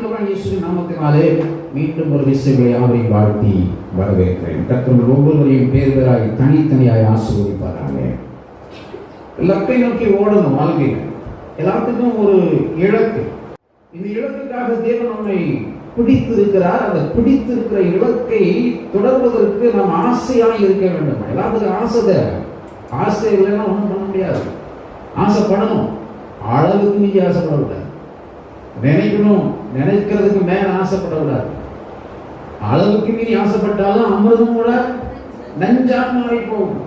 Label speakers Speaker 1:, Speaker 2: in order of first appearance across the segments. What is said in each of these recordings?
Speaker 1: ஆண்டவராக இயேசுவின் நாமத்தினாலே மீண்டும் ஒரு விஷயங்களை யாவரையும் வாழ்த்தி வரவேற்கிறேன். கத்தர்கள் ஒவ்வொருவரையும் பேர் பேராய் தனித்தனியாய் ஆசீர்வதிப்பாராங்க இலக்கை நோக்கி ஓடணும் வாழ்க்கையில். எல்லாத்துக்கும் ஒரு இலக்கு. இந்த இலக்குக்காக தேவன் நம்மை பிடித்திருக்கிறார். அந்த பிடித்திருக்கிற இலக்கை தொடர்வதற்கு நாம் ஆசையாக இருக்க வேண்டும். எல்லாத்துக்கும் ஆசை ஆசை இல்லைன்னா ஒன்றும் பண்ண முடியாது. ஆசைப்படணும். அளவுக்கு மீறி ஆசைப்படக்கூடாது. நினைக்கணும். நினைக்கிறதுக்கு மேல ஆசைப்படக்கூடாது அளவுக்கு மீறி ஆசைப்பட்டாலும் அமிர்தம் கூட நஞ்சா மாறி போகும்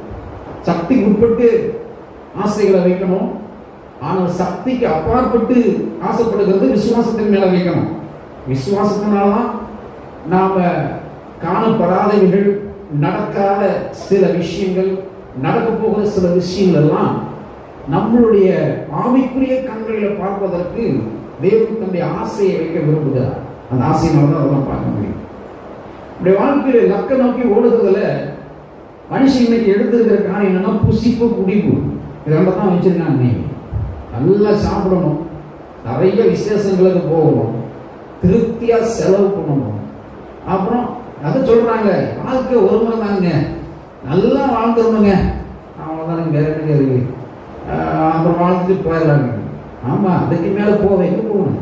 Speaker 1: சக்திக்கு உட்பட்டு ஆசைகளை வைக்கணும். ஆனால் சக்திக்கு அப்பாற்பட்டு ஆசைப்படுகிறது விசுவாசத்தின் மேல வைக்கணும். விசுவாசத்தினால்தான் நாம காணப்படாதவைகள் நடக்காத சில விஷயங்கள் நடக்க போகிற சில விஷயங்கள் எல்லாம் நம்மளுடைய ஆவிக்குரிய கண்களில் பார்ப்பதற்கு தேவன் தன்னுடைய ஆசையை வைக்க விரும்புகிறார். அந்த ஆசையினால தான் அதெல்லாம் பார்க்க முடியும். இப்படி வாழ்க்கையில லக்க நோக்கி ஓடுறதுல மனுஷன் இன்னைக்கு எடுத்துருக்கிற காரணம் என்னன்னா புசிப்பு குடிப்பு. இதெல்லாம் தான் வச்சிருக்காங்க நீ நல்லா சாப்பிடணும். நிறைய விசேஷங்களுக்கு போகணும். திருப்தியாக செலவு பண்ணணும். அப்புறம் அதை சொல்கிறாங்க வாழ்க்கை ஒரு முறை தாங்க நல்லா வாழ்ந்துடணுங்க. அவங்க வேற வேறு இருக்கு அப்புறம் வாழ்ந்துட்டு போயிடலாங்க. ஆமாம் அதுக்கு மேலே போக எங்கே போகணும்?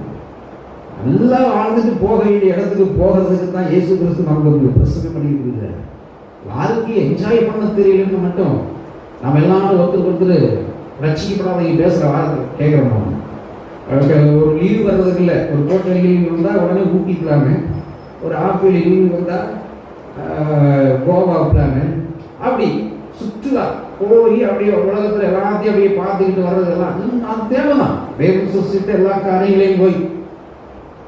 Speaker 1: நல்லா வாழ்ந்துட்டு போக வேண்டிய இடத்துக்கு போகிறதுக்கு தான் இயேசு கிறிஸ்து நமக்கு பிரசங்கம் பண்ணிட்டு இருக்கிறார் வாழ்க்கையை என்ஜாய் பண்ண தெரியலன்னு மட்டும் நம்ம எல்லாரும் ஒருத்தருக்கு ஒருத்தர் ரசிக்கப்படாதவங்க பேசுகிற வார்த்தை கேட்குறோம் ஒரு லீவு வர்றதுக்கு இல்லை ஒரு கோட்டை லீவு வந்தால் உடனே ஊட்டி ஒரு ஆப்பிள் லீவு வந்தால் கோவா பிளானு அப்படி சுற்றுலா போய் அப்படியே உலகத்தில் எல்லாத்தையும் அப்படியே பார்த்துக்கிட்டு வர்றதெல்லாம் அது தேவைதான். வேகம் சிருஷ்டித்த எல்லா காரியங்களையும் போய்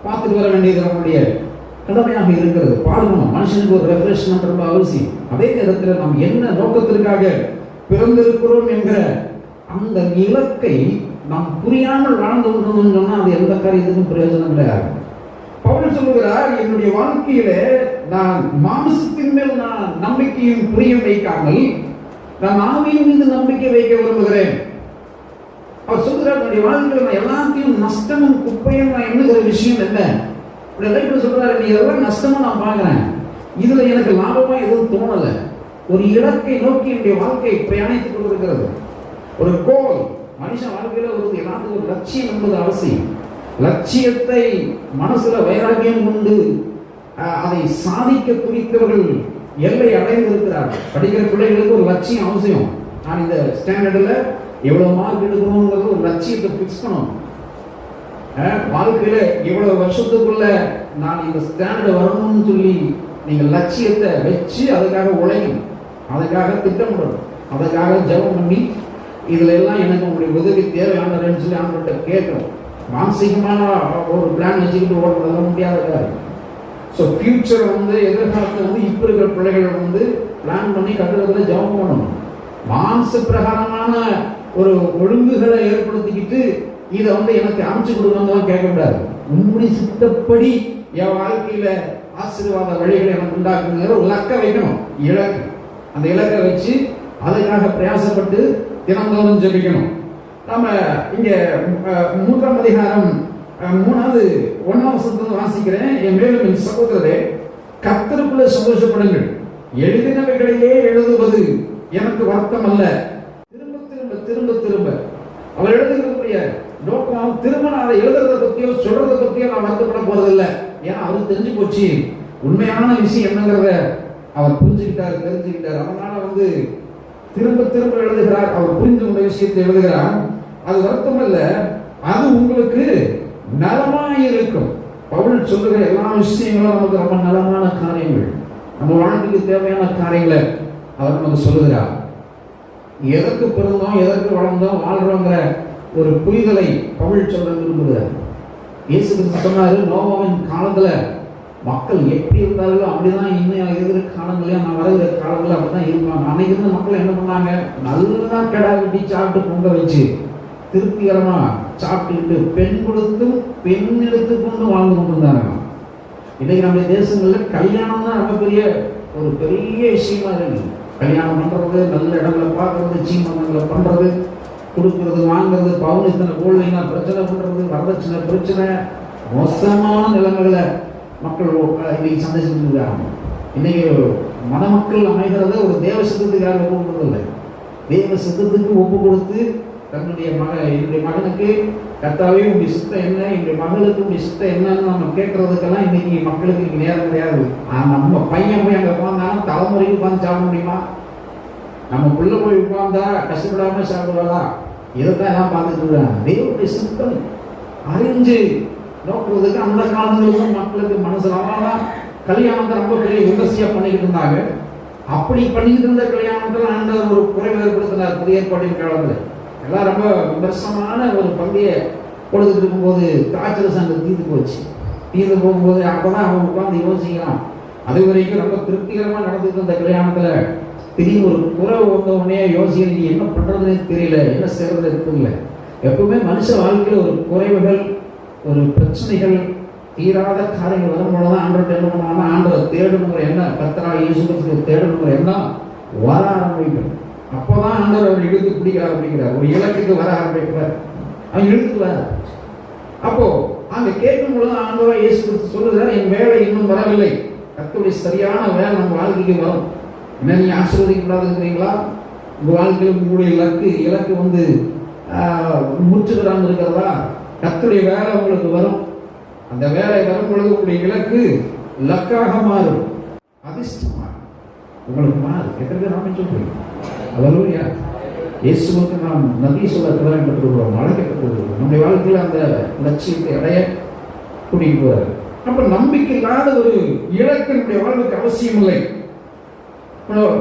Speaker 1: பார்த்துட்டு வர வேண்டியது நம்முடைய கடமையாக இருக்கிறது. பாடணும் மனுஷனுக்கு ஒரு ரெஃப்ரெஷ்மெண்ட் ரொம்ப அவசியம். அதே நேரத்தில் நாம் என்ன நோக்கத்திற்காக பிறந்திருக்கிறோம் என்கிற அந்த இலக்கை நாம் புரியாமல் வாழ்ந்து கொண்டோம்னு சொன்னா அது எந்த காரியத்துக்கும் பிரயோஜனம் கிடையாது பவுல் சொல்லுகிறார் என்னுடைய வாழ்க்கையில நான் மாம்சத்தின் மேல் நான் நம்பிக்கையும் பிரியம் வைக்காமல் நான் ஆவியின் மீது நம்பிக்கை வைக்க விரும்புகிறேன். அவர் சொல்கிறார் என்னுடைய வாழ்க்கையில் நான் எல்லாத்தையும் நஷ்டமும் குப்பையும் நான் எண்ணுகிற விஷயம் என்ன? இப்படி லைஃப்ல சொல்றாரு நீ இதெல்லாம் நஷ்டமும் நான் பார்க்குறேன்? இதுல எனக்கு லாபமா எதுவும் தோணல. ஒரு இலக்கை நோக்கி என்னுடைய வாழ்க்கையை பிரயாணித்துக் கொண்டிருக்கிறது. ஒரு கோல் மனுஷன் வாழ்க்கையில் ஒரு எல்லாத்துக்கும் ஒரு லட்சியம் என்பது அவசியம். லட்சியத்தை மனசுல வைராக்கியம் கொண்டு அதை சாதிக்க துணித்தவர்கள் எல்லை அடைந்திருக்கிறார்கள். படிக்கிற பிள்ளைகளுக்கு ஒரு லட்சியம் அவசியம். நான் இந்த ஸ்டாண்டர்டில் எவ்வளோ மார்க் எடுக்கணுங்கிறது ஒரு லட்சியத்தை ஃபிக்ஸ் பண்ணணும். வாழ்க்கையில் இவ்வளோ வருஷத்துக்குள்ள நான் இந்த ஸ்டாண்டர்டு வரணும்னு சொல்லி நீங்கள் லட்சியத்தை வச்சு அதுக்காக உழைக்கணும். அதுக்காக திட்டமிடணும். அதுக்காக ஜெபம் பண்ணி இதில் எல்லாம் எனக்கு உங்களுடைய உதவி தேவையான சொல்லி அவங்கள்ட்ட கேட்கணும். மானசீகமான ஒரு பிளான் வச்சுக்கிட்டு ஓடுறதெல்லாம் முடியாத காரியம் ஸோ ஃப்யூச்சரை வந்து எதிர்காலத்தில் வந்து இப்போ இருக்கிற பிள்ளைகளை வந்து பிளான் பண்ணி கட்டுறதுல ஜெபம் பண்ணணும். மாம்ச பிரகாரமான ஒரு ஒழுங்குகளை ஏற்படுத்திக்கிட்டு இதை வந்து எனக்கு அமைச்சு கொடுக்கணும்லாம் கேட்கக்கூடாது உன்னுடைய சித்தப்படி என் வாழ்க்கையில் ஆசீர்வாத வழிகளை எனக்கு உண்டாக்குங்கிற ஒரு இலக்கை வைக்கணும். இலக்கு. அந்த இலக்கை வச்சு அதுக்காக பிரயாசப்பட்டு தினந்தோறும் ஜெபிக்கணும். நம்ம இங்கே மூன்றாம் அதிகாரம் வாசிக்கிறேன் என் மேலும் என் சகோதரரே கத்தருக்குள்ள சந்தோஷப்படுங்கள். எழுதினவைகளையே எழுதுவது எனக்கு வருத்தம் அல்ல திரும்ப திரும்ப திரும்ப திரும்ப. அவர் எழுதுகிறதுடைய நோக்கம் திரும்ப நான் எழுதுறதை எழுதுறத பத்தியோ சொல்றதை பத்தியோ நான் வருத்தப்பட போறதில்லை. ஏன்னா அவருக்கு தெரிஞ்சு போச்சு. உண்மையான விஷயம் என்னங்கிறத அவர் புரிஞ்சுக்கிட்டார் தெரிஞ்சுக்கிட்டார். அதனால வந்து திரும்ப திரும்ப எழுதுகிறார். அவர் புரிந்து கொண்ட விஷயத்தை எழுதுகிறார். அது வருத்தம் அல்ல அது உங்களுக்கு நலமாய் இருக்கும் பவுல் சொல்லுகிற எல்லா விஷயங்களும் நமக்கு ரொம்ப நலமான காரியங்கள். நம்ம வாழ்க்கைக்கு தேவையான காரியங்களை அவர் நமக்கு சொல்லுகிறார். எதற்கு பிறந்தோம் எதற்கு வளர்ந்தோம் வாழ்றோங்கிற ஒரு புரிதலை பவுல் சொல்ல விரும்புகிறார். இயேசு கிறிஸ்து சொன்னாரு நோவாவின் காலத்துல மக்கள் எப்படி இருந்தார்களோ அப்படிதான் இன்னும் இருக்கிற காலங்களே நான் வருகிற காலங்களில் அப்படிதான் இருப்பாங்க. அன்னைக்கு இருந்த மக்கள் என்ன பண்ணாங்க? நல்லா கிடா வெட்டி சாப்பிட்டு பொங்க வச்சு திருப்திகரமா சாப்பிட்டுக்கிட்டு பெண் கொடுத்தும் பெண் எடுத்து கொண்டு வாழ்ந்து கொண்டிருந்தாங்க இன்னைக்கு நம்ம தேசங்களில் கல்யாணம் தான் ரொம்ப பெரிய ஒரு பெரிய விஷயமா இருக்கு. கல்யாணம் பண்றது நல்ல இடங்களை பார்க்கறது சீமங்களை பண்றது கொடுக்கறது வாங்குறது பவுன் இத்தனை கோல்டைனா பிரச்சனை பண்றது வரதட்சணை பிரச்சனை மோசமான நிலைமைகளை மக்கள் இன்னைக்கு சந்திச்சுட்டு இருக்காங்க. இன்னைக்கு மணமக்கள் அமைகிறத ஒரு தேவ சித்தத்துக்காக யாரும் ஒப்பு கொடுக்கறதில்லை தேவ சித்தத்துக்கு ஒப்பு கொடுத்து தன்னுடைய மக என்னுடைய மகனுக்கு கத்தாவே உங்களுடைய இஷ்டம் என்ன? என்னுடைய மகளுக்கு உங்களுடைய இஷ்டம் என்னன்னு நம்ம கேட்கறதுக்கெல்லாம் இன்னைக்கு மக்களுக்கு நேரம் கிடையாது. நம்ம பையன் போய் அங்கே உட்காந்தாலும் தலைமுறைக்கு உட்காந்து சாப்பிட முடியுமா? நம்ம புள்ள போய் உட்கார்ந்தா கஷ்டப்படாம சாப்பிடுவாரா இதைத்தான் எல்லாம் பார்த்துட்டு தேவனுடைய சித்தம் அறிஞ்சு நோக்குறதுக்கு அந்த காலங்களிலும் மக்களுக்கு மனசுல அவங்களாம் கல்யாணத்தை ரொம்ப பெரிய விமர்சையா பண்ணிக்கிட்டு இருந்தாங்க. அப்படி பண்ணிக்கிட்டு இருந்த கல்யாணத்தில் ஆண்டவர் ஒரு குறைவு ஏற்படுத்தினார். புதிய ஏற்பாட்டின் காலத்தில். எல்லாம் ரொம்ப விமர்சமான ஒரு பந்திய கொடுத்துட்டு இருக்கும்போது காய்ச்சல் சங்கம் தீர்ந்து போச்சு. தீர்ந்து போகும்போது அப்பதான் அவன் உட்காந்து யோசிக்கலாம். அது வரைக்கும் ரொம்ப திருப்திகரமாக நடந்துட்டு இருந்த கல்யாணத்தில் திடீர்னு ஒரு குறை வந்தவுடனே உடனே நீ என்ன பண்ணுறதுனே தெரியல என்ன செய்கிறது தெரியல. எப்பவுமே மனுஷ வாழ்க்கையில் ஒரு குறைவுகள் ஒரு பிரச்சனைகள் தீராத காரியங்கள் வரும்போது ஆண்டவர் என்ன பண்ணுவாங்கன்னா ஆண்டவர் தேடணுங்கிற என்ன கத்தரா இயேசுக்கு தேடணுங்கிற எண்ணம் வர ஆரம்பிக்கும். அப்போதான் ஆண்டவர் அவன் இழுத்து பிடிக்க அப்படிங்கிறார் ஒரு இலக்குக்கு வர ஆரம்பிக்கிறார். அவன் இழுத்துவார். அப்போ அந்த கேட்கும் பொழுது ஆண்டவர் இயேசு கிறிஸ்து சொல்லுகிறார் என் வேலை இன்னும் வரவில்லை. கத்துடைய சரியான வேலை நம்ம வாழ்க்கைக்கு வரும். என்ன நீங்க ஆசீர்வதிக்கப்படாதுங்கிறீங்களா உங்கள் வாழ்க்கையில் உங்களுடைய இலக்கு இலக்கு வந்து முற்றுகிறாங்க இருக்கிறதா? கத்துடைய வேலை உங்களுக்கு வரும். அந்த வேலை வரும் பொழுது உங்களுடைய இலக்கு லக்காக மாறும். அதிர்ஷ்டமாக உங்களுக்கு மாறும். எத்தனை நாம சொல்றீங்க? அலலூயா இயேசுவுக்கு நாம் நன்றி சொல்ல பெற்றுக்கிறோம் அழைக்கப்பட்டிருக்கிறோம் நம்முடைய வாழ்க்கையில் அந்த லட்சியத்தை அடைய கூட்டிகிட்டு போறாரு. அப்ப நம்பிக்கை இல்லாத ஒரு இலக்கு நம்முடைய வாழ்வுக்கு அவசியம் இல்லை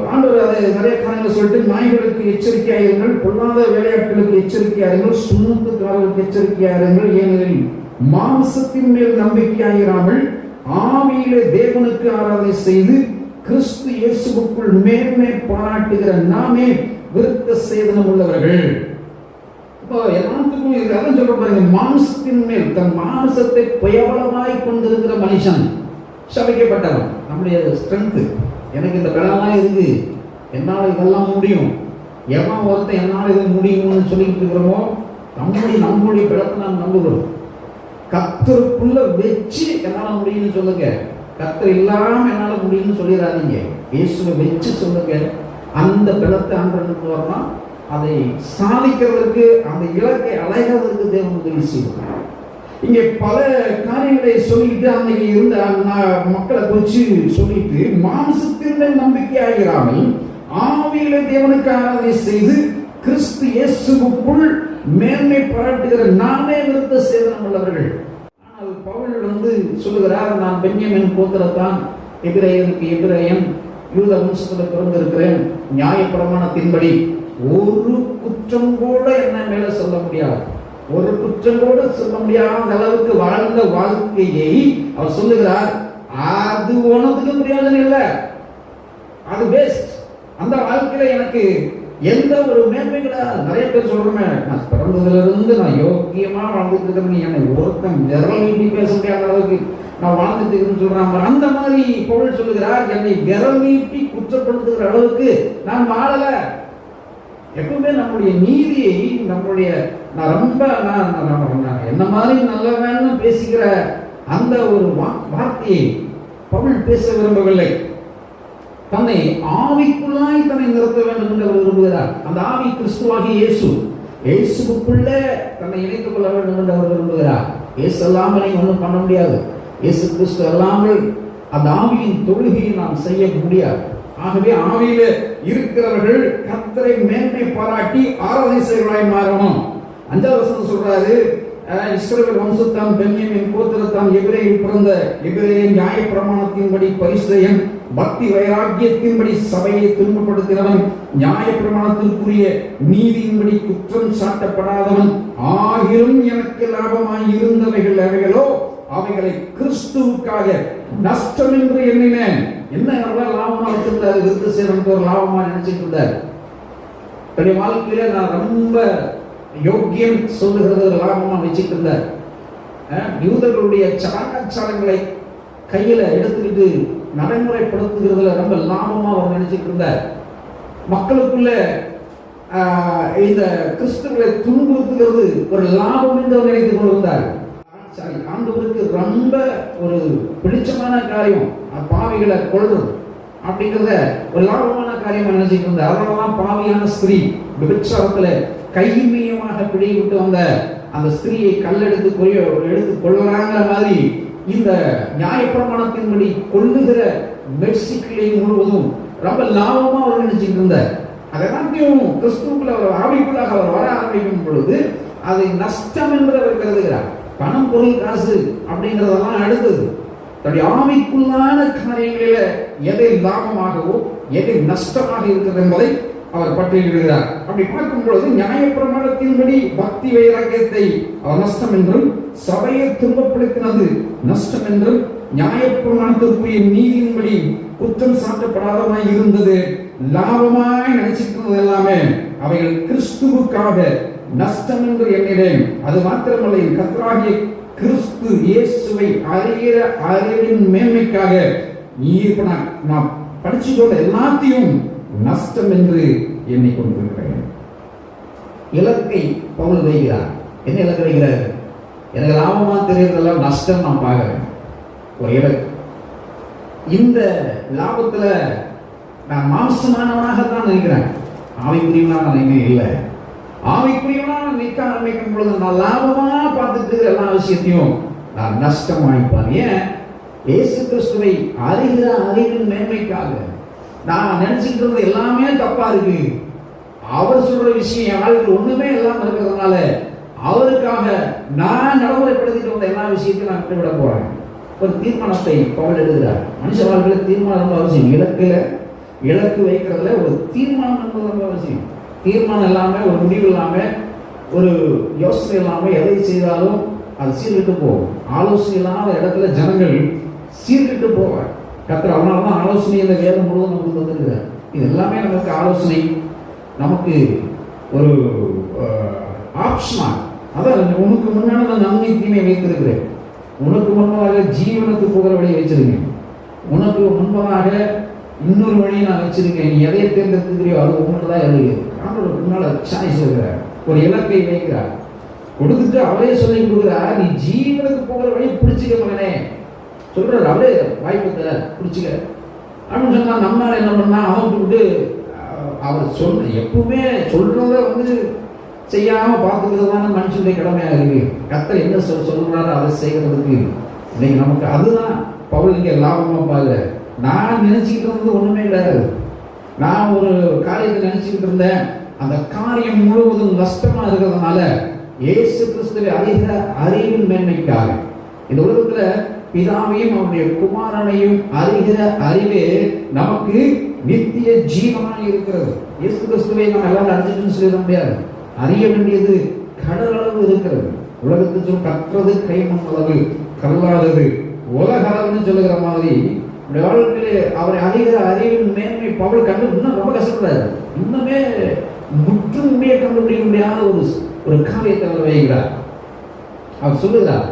Speaker 1: ஆண்டவர் அதை நிறைய காரணங்கள் சொல்லிட்டு நாய்களுக்கு எச்சரிக்கையாயிருங்கள் பொல்லாத வேலையாட்களுக்கு எச்சரிக்கையாயிருங்கள் சுண்ணத்துக்காரர்களுக்கு எச்சரிக்கையாயிருங்கள் ஏனெனில் மாம்சத்தின் மேல் நம்பிக்கையாயிராமல் ஆவியிலே தேவனுக்கு ஆராதனை செய்து கிறிஸ்து இயேசுவுக்குள் மேன்மை பாராட்டுகிற நாமே விருத்த சேதனம் உள்ளவர்கள். இப்போ எல்லாத்துக்கும் இது அதான் சொல்ற பாருங்க மாம்சத்தின் மேல் தன் மாம்சத்தை பயவளமாய் கொண்டிருக்கிற மனுஷன் சபிக்கப்பட்டவன். நம்முடைய ஸ்ட்ரென்த் எனக்கு இந்த பலம்லாம் இருக்கு. என்னால் இதெல்லாம் முடியும். எவன் ஒருத்தன் என்னால் இது முடியும்னு சொல்லிட்டு இருக்கிறோமோ நம்முடைய நம்முடைய பலத்தை நாம் நம்புகிறோம். கத்தருக்குள்ள வச்சு என்னால் முடியும்னு சொல்லுங்க. கத்தர் இல்லாமல் என்னால் முடியும்னு சொல்லிடாதீங்க இயேசுவை வச்சு சொல்லுங்க. அந்த பலத்தை ஆண்டனுக்கு வரணும் அதை சாதிக்கிறதுக்கு அந்த இலக்கை அலைகிறதுக்கு தேவன் உதவி செய்வார். இங்கே பல காரியங்களை சொல்லிட்டு அன்னைக்கு இருந்த மக்களை குறிச்சு சொல்லிட்டு மாம்சத்தின் நம்பிக்கை ஆகிறாமல் ஆவியில தேவனுக்கு ஆராதனை செய்து கிறிஸ்து இயேசுவுக்குள் மேன்மை பாராட்டுகிற நாமே நிறுத்த சேதனம் உள்ளவர்கள். வந்து சொல்லுகிறார் நான் பெண்யமின் கோத்திரத்தான் எபிரேயனுக்கு எபிரேயன் யூத வம்சத்தில் பிறந்திருக்கிறேன். நியாய பிரமாணத்தின்படி ஒரு குற்றம் கூட என்ன மேல சொல்ல முடியாது. ஒரு குற்றம் கூட சொல்ல முடியாத அளவுக்கு வாழ்ந்த வாழ்க்கையை அவர் சொல்லுகிறார். அது உனதுக்கு பிரயோஜனம் இல்லை. அது வேஸ்ட் அந்த வாழ்க்கையில எனக்கு எந்த ஒரு மேன்மை நிறைய பேர் சொல்றேன் நான் பிறந்ததுல இருந்து நான் யோக்கியமா வாழ்ந்துட்டு இருக்கிறேன் என்னை ஒருத்தன் விரல் நீட்டி பேச முடியாத அளவுக்கு நான் வாழ்ந்துட்டு இருக்கேன்னு சொல்றாங்க அந்த மாதிரி பொருள் சொல்லுகிறார். என்னை விரல் நீட்டி குற்றப்படுத்துகிற அளவுக்கு நான் வாழல. எப்பவுமே நம்முடைய நீதியை நம்முடைய நான் ரொம்ப நான் நான் என்ன மாதிரி நல்லவன்னு பேசிக்கிற அந்த ஒரு வார்த்தையை பவுல் பேச விரும்பவில்லை. தன்னை ஆவிக்குள்ளாய் தன்னை நிறுத்த வேண்டும் என்று அவர் விரும்புகிறார். அந்த ஆவி கிறிஸ்துவாகி இயேசு இயேசுக்குள்ள தன்னை இணைத்துக் கொள்ள வேண்டும் என்று அவர் விரும்புகிறார். இயேசு அல்லாமல் நீங்க ஒன்றும் பண்ண முடியாது. இயேசு கிறிஸ்து அல்லாமல் அந்த ஆவியின் தொழுகையை நாம் செய்ய முடியாது. ஆகவே ஆவியில இருக்கிறவர்கள் கத்தரை மேன்மை பாராட்டி ஆராதனை செய்வர்களாய் மாறணும். அஞ்சாவது வசனம் சொல்றாரு அஹ், இஸ்ரவேல் வம்சத்தான் பென்யமின் கோத்திரத்தான் எபிரேயில் பிறந்த எபிரேயின் நியாய பிரமாணத்தின்படி பரிசுயன் பக்தி வைராக்கியத்தின்படி சபையை துன்பப்படுத்தினவன் நியாய பிரமாணத்திற்குரிய நீதியின்படி குற்றம் சாட்டப்படாதவன். ஆகிலும் எனக்கு லாபமாய் இருந்தவைகள் அவைகளோ அவைகளை கிறிஸ்துவுக்காக நஷ்டம் என்று எண்ணினேன். என்ன லாபமா வச்சிருந்தாரு? விருத்த சேதனுக்கு ஒரு லாபமா நினைச்சிட்டு இருந்தார். தன்னுடைய வாழ்க்கையில நான் ரொம்ப யோக்கியம் சொல்லுகிறது லாபமா வச்சுட்டு இருந்தார். யூதர்களுடைய சடாச்சாரங்களை கையில எடுத்துக்கிட்டு நடைமுறைப்படுத்துகிறதுல ரொம்ப லாபமாக அவர் நினைச்சிட்டு இருந்தார். மக்களுக்குள்ள இந்த கிறிஸ்துவை துன்புறுத்துகிறது ஒரு லாபம் என்று அவர் நினைத்துக் கொண்டிருந்தார். சாரி ஆண்டவருக்கு ரொம்ப ஒரு பிடிச்சமான காரியம் பாவிகளை கொள்வது அப்படிங்கிறத ஒரு லாபமான காரியமாக நினைச்சிட்டு இருந்த அதனாலதான் பாவியான ஸ்திரீ. விபச்சாரத்தில் கைமீயமாக பிடியை விட்டு வந்த அந்த ஸ்திரீயை கல்லெடுத்து கொய்ய எடுத்து கொள்ளலாங்கிற மாதிரி இந்த நியாயப்பிரமாணத்தின்படி கொள்ளுகிற மெக்சிக்கிளை முழுவதும் ரொம்ப லாபமா அவர் நினைச்சிட்டு இருந்தார் அதெல்லாத்தையும் கிறிஸ்துக்குள்ள அவர் ஆவிக்குள்ளாக அவர் வர ஆரம்பிக்கும் பொழுது அதை நஷ்டம் என்று அவர் கருதுகிறார். பணம் பொருள் காசு அப்படிங்கிறதெல்லாம் அடுத்தது. தன்னுடைய ஆவிக்குள்ளான காரியங்களில எதை லாபமாகவோ எதை நஷ்டமாக இருக்கிறது என்பதை அவர் பட்டியலிடுகிறார். அப்படி பார்க்கும் பொழுது நியாயப்பிரமாணத்தின்படி பக்தி வைராக்கியத்தை அவர் நஷ்டம் என்றும் சபையை துன்பப்படுத்தினது நஷ்டம் என்றும் நியாயப்பிரமாணத்திற்குரிய நீதியின்படி குற்றம் சாட்டப்படாதவனாய் இருந்தது. லாபமாய் நினைச்சிருந்தது எல்லாமே அவைகள் கிறிஸ்துவுக்காக நஷ்டம் என்று எண்ணினேன். அது மாத்திரமல்ல என் கிறிஸ்து இயேசுவை அறிகிற அறிவின் மேன்மைக்காக நீ இப்ப நான் நான் படிச்சுக்கொண்ட எல்லாத்தையும் நஷ்டம் என்று எண்ணிக்கொண்டிருக்கிறேன். இலக்கை பவுல் வைக்கிறார் என்ன இலக்கு வைக்கிறார் எனக்கு லாபமா தெரியறதெல்லாம் நஷ்டம் நான் பார்க்குறேன். ஒரு இலக்கு இந்த லாபத்தில் நான் மாம்சமானவனாக தான் நினைக்கிறேன் ஆவிக்குரியவனாக நான் எங்கேயும் இல்லை. ஆவிக்குரியவனாக நிற்க ஆரம்பிக்கும் பொழுது நான் லாபமாக பார்த்துட்டு எல்லா விஷயத்தையும் நான் நஷ்டமாயிப்பான் ஏன்? இயேசு கிறிஸ்துவை அறிகிற அறிவின் மேன்மைக்காக. நான் நினைச்சிட்டு இருந்தது எல்லாமே தப்பா இருக்கு. அவர் சொல்ற விஷயம் என் வாழ்க்கையில் ஒண்ணுமே இல்லாமல் இருக்கிறதுனால அவருக்காக நான் நடைமுறைப்படுத்திட்டு வந்த எல்லா விஷயத்தையும் நான் விட்டுவிட போறேன். ஒரு தீர்மானத்தை பவுல் எழுதுகிறார். மனுஷ வாழ்க்கையில் தீர்மானம் ரொம்ப அவசியம். இலக்கில் இலக்கு வைக்கிறதுல ஒரு தீர்மானம் என்பது ரொம்ப அவசியம். தீர்மானம் இல்லாமல் ஒரு முடிவு இல்லாமல் ஒரு யோசனை இல்லாமல் எதை செய்தாலும் அது சீர்கிட்டு போகும். ஆலோசனை இல்லாத இடத்துல ஜனங்கள் சீர்கிட்டு போவார் கத்திர அதனால தான் ஆலோசனை இந்த வேதம் முழுவதும் நமக்கு வந்துருக்கிறார் இது எல்லாமே நமக்கு ஆலோசனை நமக்கு ஒரு ஆப்ஷனாக அதான் உனக்கு முன்னால் நான் நன்மை தீமை வைத்திருக்கிறேன். உனக்கு முன்பாக ஜீவனத்து போகிற வழியை வச்சிருக்கேன். உனக்கு முன்பதாக இன்னொரு வழியை நான் வச்சிருக்கேன். நீ எதை தேர்ந்தெடுத்துக்கிறியோ அது உனக்கு தான் இருக்குது ஆண்டவர் முன்னால சாய்ஸ் சொல்கிறார். ஒரு இலக்கை வைக்கிறார். கொடுத்துட்டு அவரே சொல்லி கொடுக்குறார். நீ ஜீவனுக்கு போகிற வழியை பிடிச்சிக்க மகனே. சொல்கிறார் அவரே வாய்ப்பு தர பிடிச்சிக்க. அப்படின்னு சொன்னால் நம்மளால் என்ன பண்ணா அவன் விட்டு அவர் சொல் எப்பவுமே சொல்கிறத வந்து செய்யாம பார்த்துக்கிறது மனுஷனுடைய கடமையாக இருக்கு. கத்தர் என்ன சொல் சொல்கிறாரோ அதை செய்கிறதுக்கு இன்னைக்கு நமக்கு அதுதான் பவுல் இங்கே லாபமாக பாரு நான் நினச்சிக்கிட்டு இருந்தது ஒன்றுமே கிடையாது. நான் ஒரு காரியத்தை நினச்சிக்கிட்டு இருந்தேன். அந்த காரியம் முழுவதும் நஷ்டமாக இருக்கிறதுனால இயேசு கிறிஸ்துவை அதிக அறிவின் மேன்மைக்காக. இந்த உலகத்தில் பிதாவையும் அவருடைய குமாரனையும் அறிகிற அறிவே நமக்கு நித்திய ஜீவனாக இருக்கிறது. இயேசு கிறிஸ்துவை நான் எல்லாரும் அறிஞ்சிட்டுன்னு சொல்லிட முடியாது. அறிய வேண்டியது கடலளவு இருக்கிறது. உலகத்துக்கு சொல் கற்றது கைமண் அளவு கல்லாதது உலக அளவுன்னு சொல்லுகிற மாதிரி வாழ்க்கையிலே அவரை அறிகிற அறிவின் மேன்மை பவல் கண்டு இன்னும் ரொம்ப கஷ்டப்படுறாரு. இன்னுமே முற்றும் முடிய கண்டுபிடிக்க முடியாத ஒரு ஒரு காரியத்தை அவர் வைக்கிறார். அவர் சொல்லுகிறார்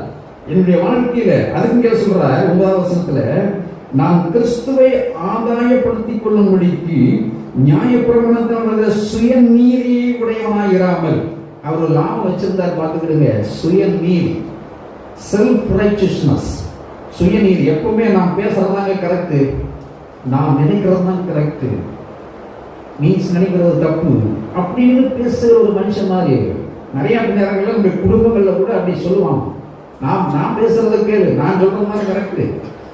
Speaker 1: என்னுடைய வாழ்க்கையில அதுக்கு சொல்றார் ஒன்பதாவது வசனத்துல நான் கிறிஸ்துவை ஆதாயப்படுத்திக் கொள்ளும்படிக்கு நியாயப்பிரமாணத்தினுடைய சுயநீதியை உடையவனாயிராமல் அவர் லாபம் வச்சிருந்தார் பார்த்துக்கிடுங்க. சுயநீதி. செல்ஃப் ரைச்சியஸ்னஸ் சுயநீதி. எப்பவுமே நாம் பேசுறதாங்க கரெக்ட் நான் நினைக்கிறது தான் கரெக்ட் நீ நினைக்கிறது தப்பு. அப்படின்னு பேசுகிற ஒரு மனுஷன் மாதிரி. நிறைய நேரங்களில் நம்முடைய குடும்பங்களில் கூட அப்படி சொல்லுவாங்க. நான் நான் பேசுறத கேளு. நான் சொல்றது தான் கரெக்டு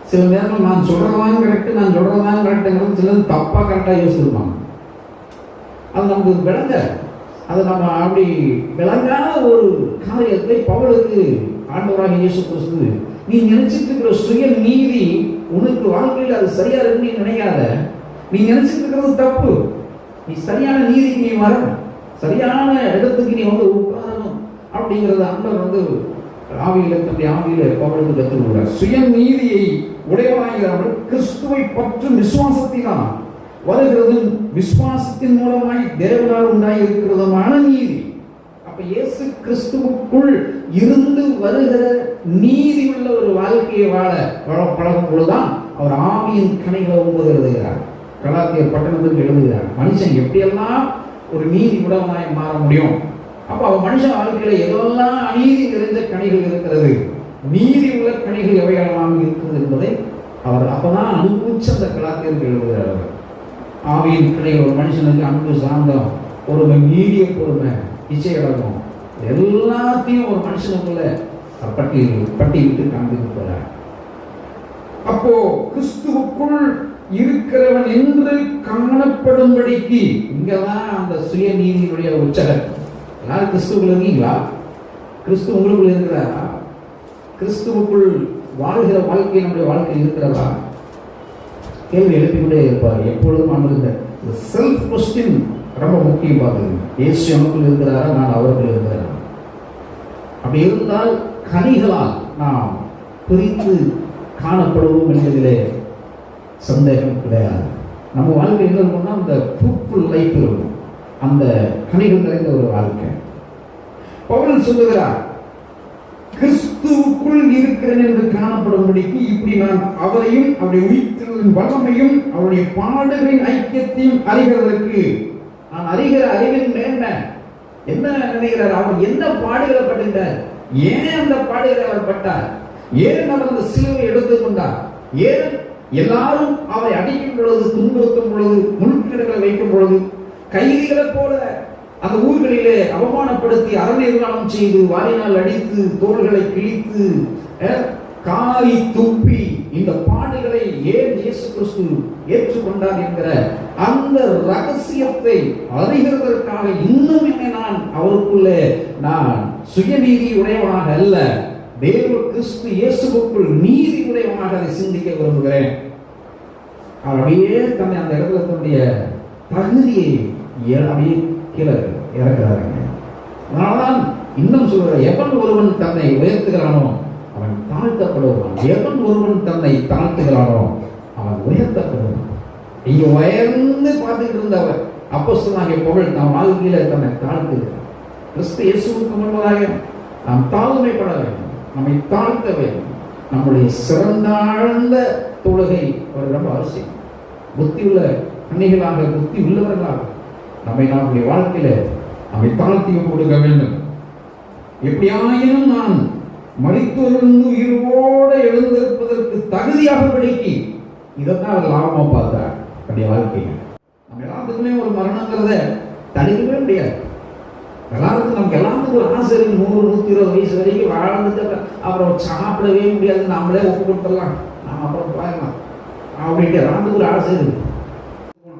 Speaker 1: சில நேரம் நான் சொல்றதான் கரெக்ட் நான் சொல்றதான் கரெக்டுங்கிறது சிலது தப்பாக கரெக்டாக யோசிச்சிருப்பாங்க. அது நமக்கு விளங்க. அது நம்ம அப்படி விளங்காத ஒரு காரியத்தை பவுலுக்கு ஆண்டவராக இயேசு கிறிஸ்து நீ நினைச்சிட்டு இருக்கிற சுய நீதி உனக்கு வாழ்க்கையில் அது சரியா இருக்குன்னு நீ நினைக்காத. நீ நினைச்சிட்டு இருக்கிறது தப்பு. நீ சரியான நீதிக்கு நீ வரணும் சரியான இடத்துக்கு நீ வந்து உட்காரணும் அப்படிங்கிறத ஆண்டவர் வந்து ஆவியில் தன்னுடைய ஆவியில் பவுலுக்கு கற்றுக் கொடுக்கிறார். உடையவனாகிறார்கள் கிறிஸ்துவை பற்றும் விசுவாசத்தினால் வருகிறதும் விசுவாசத்தின் மூலமாய் தேவனால் உண்டாய் இருக்கிறதுமான நீதி. அப்ப இயேசு கிறிஸ்துவுக்குள் இருந்து வருகிற நீதி உள்ள ஒரு வாழ்க்கையை வாழ வாழ பழகும் பொழுதுதான் அவர் ஆவியின் கணைகளை ஒன்பது எழுதுகிறார். கலாத்திய பட்டணத்துக்கு எழுதுகிறார். மனுஷன் எப்படியெல்லாம் ஒரு நீதி உடவனாய் மாற முடியும்? அப்போ அவன் மனுஷன் வாழ்க்கையில் எதெல்லாம் அநீதி நிறைந்த கணிகள் இருக்கிறது? நீதி உள்ள கணிகள் எவைகளெல்லாம் இருக்கிறது என்பதை அவர் அப்பதான் அனுபவிச்சு அந்த கலாத்தியர்கள் எழுதுகிறார் ஆவியின் கனிகள் ஒரு மனுஷனுக்கு அன்பு சாந்தம் பொறுமை நீடிய பொறுமை இச்சையடக்கம் எல்லாத்தையும் ஒரு மனுஷனுக்குள்ள பட்டியல் பட்டியலிட்டு காண்பிக்கிறார் அப்போ கிறிஸ்துவுக்குள் இருக்கிறவன் என்று காணப்படும்படிக்கு இங்கதான் அந்த சுயநீதியினுடைய உச்சகர் எல்லாரும் கிறிஸ்துவுக்குள்ள இருக்கீங்களா கிறிஸ்து உங்களுக்குள் இருக்கிறாரா? கிறிஸ்துவுக்குள் வாழ்கிற வாழ்க்கை நம்முடைய வாழ்க்கை இருக்கிறதா? கேள்வி எழுப்பிக்கொண்டே இருப்பார். எப்பொழுதும் அமர்ந்த இந்த செல்ஃப் கொஸ்டின் ரொம்ப முக்கியம் பார்க்குது இயேசு நமக்குள் இருக்கிறாரா? நான் அவருக்குள் இருக்கிறேன். அப்படி இருந்தால் கனிகளால் நாம் பிரித்து காணப்படுவோம் என்பதிலே சந்தேகம் கிடையாது. நம்ம வாழ்க்கை என்ன இருக்கும்னா அந்த ஃபுட்ஃபுல் லைஃப் இருக்கும். அந்த கனிகள் நிறைந்த ஒரு வாழ்க்கை. பவுல் சொல்லுகிறார் கிறிஸ்துவுக்குள் இருக்கிறேன் என்று காணப்படும்படிக்கு இப்படி நான் அவரையும் அவருடைய உயிர்த்தலின் வல்லமையும் அவருடைய பாடுகளின் ஐக்கியத்தையும் அறிகிறதற்கு நான் அறிகிற அறிவின் மேன்ன என்ன நினைக்கிறார்? அவர் என்ன பாடுகளை பட்டுட்டார் ஏன் அந்த பாடுகளை அவர் பட்டார்? ஏன் அவர் அந்த சிலுவை எடுத்துக்கொண்டார் ஏன் எல்லாரும் அவரை அடிக்கும் பொழுது துன்புறுத்தும் பொழுது முன்கிடங்களை வைக்கும் பொழுது கைதிகளை போல அந்த ஊர்களிலே அவமானப்படுத்தி அறநிர்வாணம் செய்து வாரினால் அடித்து தோள்களை கிழித்து அஹ், காரி துப்பி இந்த பாடுகளை ஏன் இயேசு கிறிஸ்து ஏற்றுக்கொண்டார் என்கிற அந்த ரகசியத்தை அறிகிறதற்காக இன்னும் என்ன நான் அவருக்குள்ளே நான் சுயநீதி உடையவனாக அல்ல. தேவ கிறிஸ்து இயேசுக்குள் நீதி உடையவனாக அதை சிந்திக்க விரும்புகிறேன். அவர் அப்படியே தன்னை அந்த இடத்துல தன்னுடைய தகுதியை இற- அப்படியே கீழே இறக்குறாருங்க ஆனால் இன்னும் சொல்ற எவன் ஒருவன் தன்னை உயர்த்துகிறானோ அவன் தாழ்த்தப்படுவான். எவன் ஒருவன் தன்னை தாழ்த்துகிறானோ அவன் உயர்த்தப்படுவான். இங்க உயர்ந்து பார்த்துக்கிட்டு இருந்தவர் அப்போஸ்தலனாகிய புகழ் நாம் வாழ்க்கையில தன்னை தாழ்த்துகிறான் கிறிஸ்து இயேசுவுக்கு முன்பதாக நாம் தாழ்மைப்பட வேண்டும் நம்மை தாழ்த்த வேண்டும். நம்முடைய சிறந்தாழ்ந்த தொழுகை ஒரு ரொம்ப அவசியம் புத்தி உள்ள கண்ணிகளாக புத்தி உள்ளவர்களாக நம்மை நம்முடைய வாழ்க்கையில நம்மை தாழ்த்தி கொடுக்க வேண்டும். எப்படியாயினும் நான் மறித்தோரிலிருந்து உயிரோடு எழுந்திருப்பதற்கு தகுதியாகபடிக்கு இதைத்தான் அவர் லாபமா பார்த்தார் அப்படி வாழ்க்கையில் நம்ம எல்லாத்துக்குமே ஒரு மரணங்கிறத தடுக்கவே முடியாது. எல்லாருக்கும் நமக்கு எல்லாத்துக்கும் ஒரு ஆசை இருக்கு நூறு நூற்றி இருபது வயசு வரைக்கும் வாழ்ந்துட்டு அப்புறம் சாப்பிடவே முடியாது நாமளே ஒப்பு கொடுத்துடலாம் நாம அப்புறம் பாருங்க அப்படின்ட்டு எல்லாத்துக்கும் ஒரு ஆசை இருக்கு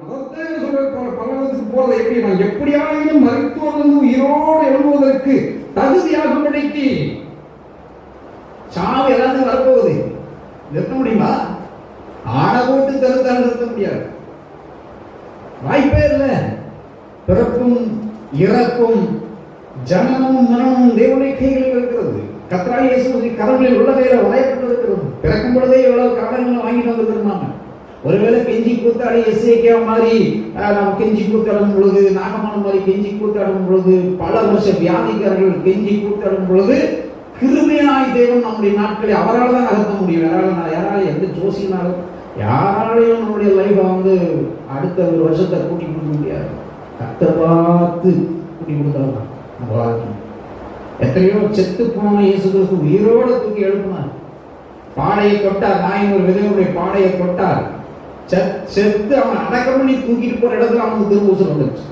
Speaker 1: அதைத்தான் சொல்ல போற பல்லவத்துக்கு போறது எப்படி நான் எப்படியாயினும் மருத்துவம் உயிரோடு எழுதுவதற்கு தகுதியாகும்படிக்கு சாவு ஏதாவது வரப்போகுது. நிறுத்த முடியுமா? ஆட போட்டு தருத்தால் நிறுத்த முடியாது. வாய்ப்பே இல்லை. பிறப்பும் இறப்பும் ஜனனமும் மரணமும் தேவனுடைய கைகளில் இருக்கிறது. கத்ராய் இயேசு கரங்களில் உள்ளதையில வளையப்பட்டிருக்கிறது. பிறக்கும் பொழுதே எவ்வளவு காரணங்களை வாங்கிட்டு வந்திருந்தாங்க ஒருவேளை கெஞ்சி கூத்தாடி எஸ்ஏகே மாதிரி நம்ம கெஞ்சி கூத்தாடும் பொழுது நாகமான மாதிரி கெஞ்சி கூத்தாடும் பொழுது பல வருஷ வியாதிக்காரர்கள் கெஞ்சி கூத்தாடும் பொழுது கிருமையாய் தேவன் நம்முடைய நாட்களை அவரால் தான் நகர்த்த முடியும். யாரால நான் யாரால எந்த ஜோசினாலும் யாராலையும் நம்முடைய லைஃபை வந்து அடுத்த ஒரு வருஷத்தை கூட்டி கொடுக்க முடியாது. கத்தை பார்த்து கூட்டி கொடுத்தாங்க நம்ம வாழ்க்கை. எத்தனையோ செத்து போன இயேசு கிறிஸ்து உயிரோட தூக்கி எழுப்பினார். பாடையை கொட்டார் நாயின் ஒரு விதவனுடைய பாடையை கொட்டார் செத்து அவன் அடக்கம் பண்ணி தூக்கிட்டு போற இடத்துல அவனுக்கு திரும்ப ஊசல் வந்துச்சு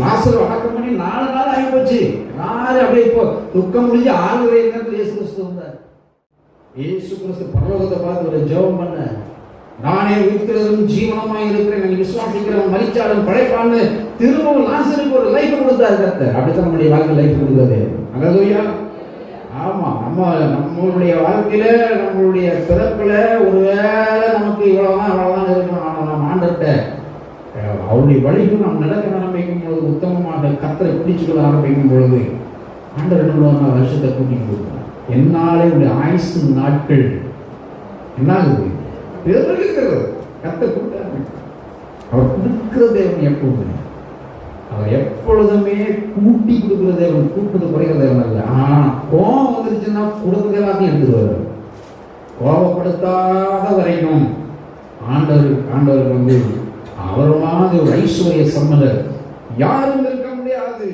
Speaker 1: லாசர் அடக்கம் பண்ணி நாலு நாள் ஆகி போச்சு நாலு அப்படியே இப்போ துக்கம் முடிஞ்சு ஆறு நேரத்தில் இயேசு கிறிஸ்து வந்தார். இயேசு கிறிஸ்து பரலோகத்தை பார்த்து ஒரு ஜெபம் பண்ண. நானே உயிர்க்கிறதும் ஜீவனமாக இருக்கிறேன். நீ விசுவாசிக்கிறவன் மறிச்சாலும் படைப்பான்னு திரும்பவும் லாசருக்கு ஒரு லைஃப் கொடுத்தாரு கர்த்தர். அப்படித்தான் நம்முடைய வாழ்க்கை லைஃப் கொடுத்தது தோய்யா ஆமாம் நம்ம நம்மளுடைய வாழ்க்கையில் நம்மளுடைய பிறப்பில் ஒரு வேலை நமக்கு இவ்வளோதான் அவ்வளவுதான் இருக்கணும். ஆனால் நம்ம ஆண்டர்கிட்ட அவருடைய வழிகள் நம்ம நடக்க ஆரம்பிக்கும் பொழுது உத்தமமாக கத்தரை பிடிச்சுக்கொள்ள ஆரம்பிக்கும் பொழுது ஆண்டவர் என்ன பண்ணுவாங்க வருஷத்தை கூட்டி கொடுக்கிறார் என்னாலே உடைய ஆயுசு நாட்கள் என்னாகுது? கத்தை பெருகிறது கொடுத்தாரு அவர் கொடுக்கிற தேவன் எப்போதுமே. அவர் எப்பொழுதுமே கூட்டி கொடுக்குற தேவன் கூட்டுறது குறைகிற தேவன் அல்ல. ஆனால் கோபம் வந்துருச்சுன்னா கொடுக்குறது எல்லாத்தையும் எடுத்துருவாரு கோபப்படுத்தாத வரைக்கும் ஆண்டவர் ஆண்டவர் வந்து அவரமான ஒரு ஐஸ்வர்ய சம்மலர் யாரும் இருக்க முடியாது.